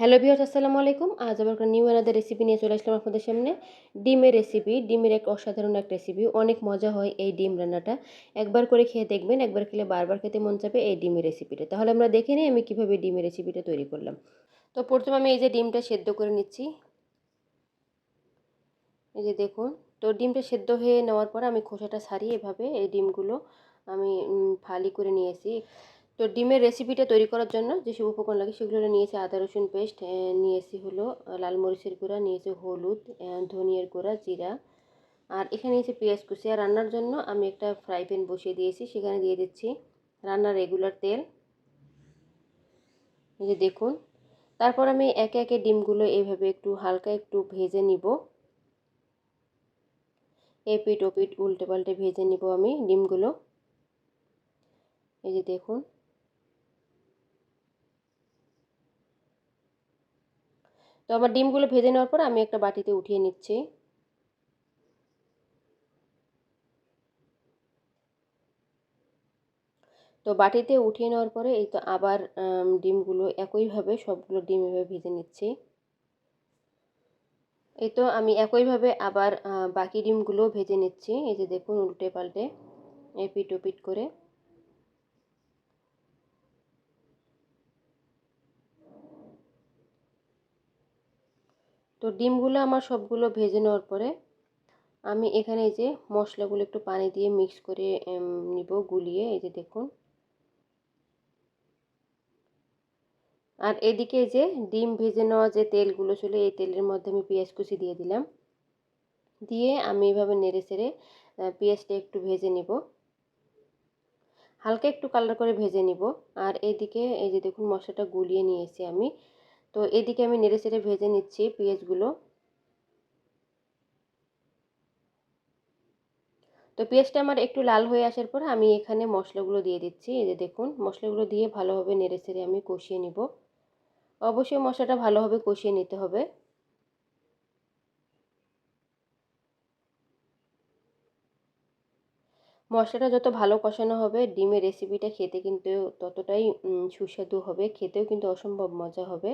Hello viewers, আসসালামু আলাইকুম। আজ আবার নিউ আনাদের রেসিপি নিয়ে চলে আসলাম আপনাদের সামনে। ডিমের রেসিপি ডিমের এক অসাধারণ এক রেসিপি অনেক মজা হয় এই ডিম রান্নাটা। একবার করে খেয়ে দেখবেন, একবার খেলে বারবার খেতে মন চাবে এই ডিমের রেসিপিটা তাহলে আমরা দেখে নিই আমি কীভাবে ডিমের রেসিপিটা তৈরি করলাম। তো প্রথমে আমি এই যে ডিমটা সেদ্ধ করে নিচ্ছি। এই যে দেখুন, তো ডিমটা সেদ্ধ হয়ে নেওয়ার পর আমি খোসাটা সারিয়ে এভাবে এই ডিমগুলো আমি ফালি করে নিয়েছি। তো ডিমের রেসিপিটা তৈরি করার জন্য যেসব উপকরণ লাগে সেগুলো নিয়েছি আদা, রসুন পেস্ট নিয়েছি হলো লাল মরিচের গুঁড়া, নিয়েছি হলুদ ধনিয়ার গুঁড়া, জিরা। আর এখানে নিয়েছি পেঁয়াজ কুচি। আর রান্নার জন্য আমি একটা ফ্রাই প্যান বসিয়ে দিয়েছি, সেখানে দিয়ে দিচ্ছি রান্নার রেগুলার তেল। এই যে দেখুন, তারপর আমি একে একে ডিমগুলো এইভাবে একটু হালকা একটু ভেজে নিব। এপিট ওপিট উল্টে পাল্টে ভেজে নিব আমি ডিমগুলো। এই যে দেখুন তো আমার ডিমগুলো ভেজে নেওয়ার পর আমি একটা বাটিতে উঠিয়ে নিচ্ছি। তো বাটিতে উঠিয়ে নেওয়ার পরে এই তো আবার ডিমগুলো একইভাবে সবগুলো ডিম এভাবে ভেজে নিচ্ছি। এই তো আমি একইভাবে আবার বাকি ডিমগুলো ভেজে নিচ্ছি। এই যে দেখুন উল্টে পাল্টে এপিট ওপিট করে। তো ডিমগুলো আমার সবগুলো ভেজে নেওয়ার পরে আমি এখানে এই যে মশলাগুলো একটু পানি দিয়ে মিক্স করে নিব, গুলিয়ে, এই যে দেখুন। আর এদিকে যে ডিম ভেজে নেওয়া যে তেলগুলো ছিল, এই তেলের মধ্যে আমি পেঁয়াজ কুচি দিয়ে দিলাম। দিয়ে আমি এভাবে নেড়ে চেড়ে পেঁয়াজটা একটু ভেজে নিব। হালকা একটু কালার করে ভেজে নিব। আর এদিকে এই যে দেখুন, মশলাটা গুলিয়ে নিয়েছি আমি। তো এদিকে আমি নেড়ে চেড়ে ভেজে নিচ্ছি পেঁয়াজগুলো। তো পেঁয়াজটা আমার একটু লাল হয়ে আসার পর আমি এখানে মশলাগুলো দিয়ে দিচ্ছি। এই যে দেখুন, মশলাগুলো দিয়ে ভালোভাবে নেড়ে চেড়ে আমি কষিয়ে নিব। অবশ্যই মশলাটা ভালোভাবে কষিয়ে নিতে হবে। মশলাটা যত ভালো কষানো হবে, ডিমের রেসিপিটা খেতে কিন্তু ততটাই সুস্বাদু হবে, খেতেও কিন্তু অসম্ভব মজা হবে।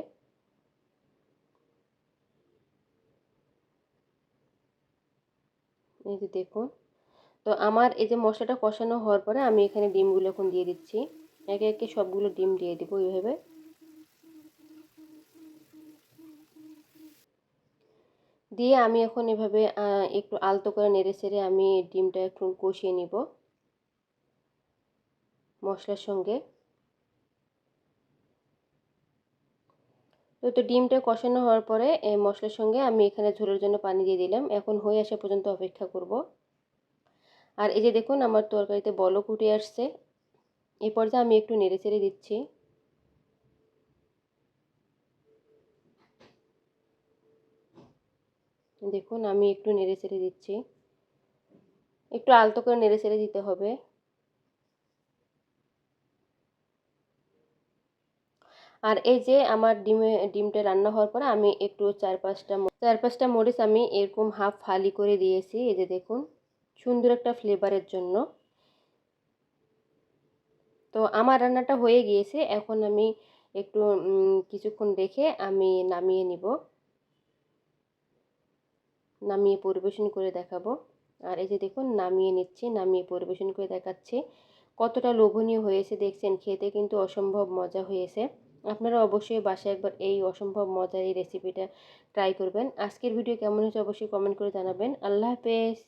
এই দেখুন। তো আমার এই যে মশলাটা কষানো হওয়ার পরে আমি এখানে ডিমগুলো এখন দিয়ে দিচ্ছি। একে একে সবগুলো ডিম দিয়ে দেবো এইভাবে। দিয়ে আমি এখন এভাবে একটু আলতো করে নেড়ে চেড়ে আমি ডিমটা একটু কষিয়ে নিব মশলার সঙ্গে। তো ডিমটা কষানো হওয়ার পরে এই মশলার সঙ্গে আমি এখানে ঝোলের জন্য পানি দিয়ে দিলাম। এখন হয়ে আসা পর্যন্ত অপেক্ষা করব। আর এই যে দেখুন, আমার তরকারিতে বলক উঠে আসছে। এই পর্যায়ে আমি একটু নেড়ে চেড়ে দিচ্ছি। দেখুন, আমি একটু নেড়ে চেড়ে দিচ্ছি। একটু আলতো করে নেড়ে চেড়ে দিতে হবে। আর এই যে আমার ডিমে, ডিমটা রান্না হওয়ার পরে আমি একটু চার পাঁচটা চার পাঁচটা মরিচ আমি এরকম হাফ ফালি করে দিয়েছি, এই যে দেখুন, সুন্দর একটা ফ্লেভারের জন্য। তো আমার রান্নাটা হয়ে গিয়েছে, এখন আমি একটু কিছুক্ষণ রেখে আমি নামিয়ে নিব। নামিয়ে পরিবেশন করে দেখাবো। আর এই যে দেখুন, নামিয়ে নিচ্ছি, নামিয়ে পরিবেশন করে দেখাচ্ছি। কতটা লোভনীয় হয়েছে দেখছেন, খেতে কিন্তু অসম্ভব মজা হয়েছে। আপনারা অবশ্যই বাসায় একবার এই অসম্ভব মজার এই রেসিপিটা ট্রাই করবেন। আজকের ভিডিও কেমন হয়েছে অবশ্যই কমেন্ট করে জানাবেন। আল্লাহ হাফেজ।